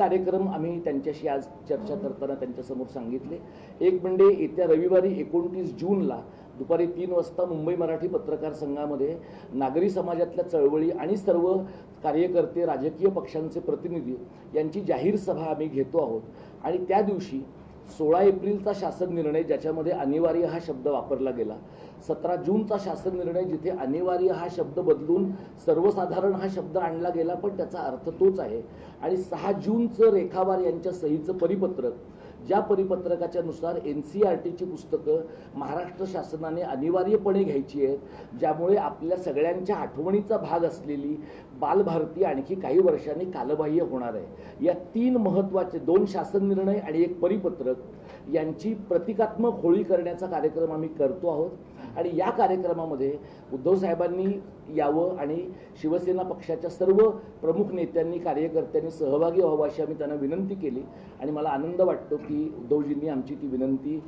कार्यक्रम आम्ही त्यांच्याशी आज चर्चा करताना त्यांच्यासमोर सांगितले. एक म्हणजे येत्या रविवारी एकोणतीस जूनला दुपारी तीन वाजता मुंबई मराठी पत्रकार संघामध्ये नागरी समाजातल्या चळवळी आणि सर्व कार्यकर्ते राजकीय पक्षांचे प्रतिनिधी यांची जाहीर सभा आम्ही घेतो आहोत. आणि त्या दिवशी सोळा एप्रिलचा शासन निर्णय ज्याच्यामध्ये अनिवार्य हा शब्द वापरला गेला. सतरा जूनचा शासन निर्णय जिथे अनिवार्य हा शब्द बदलून सर्वसाधारण हा शब्द आणला गेला पण त्याचा अर्थ तोच आहे. आणि सहा जूनचं रेखावार यांच्या सहीचं परिपत्रक ज्या परिपत्रकाच्या नुसार एन सी आर टीची पुस्तकं महाराष्ट्र शासनाने अनिवार्यपणे घ्यायची आहेत ज्यामुळे आपल्या सगळ्यांच्या आठवणीचा भाग असलेली बालभारती आणखी काही वर्षांनी कालबाह्य होणार आहे. या तीन महत्त्वाचे दोन शासन निर्णय आणि एक परिपत्रक यांची प्रतिकात्मक होळी करण्याचा कार्यक्रम आम्ही करतो आहोत. आणि या कार्यक्रमामध्ये उद्धव साहेबांनी यावं आणि शिवसेना पक्षाच्या सर्व प्रमुख नेत्यांनी कार्यकर्त्यांनी सहभागी व्हावं अशी आम्ही त्यांना विनंती केली. आणि मला आनंद वाटतो की उद्धवजींनी आमची ती विनंती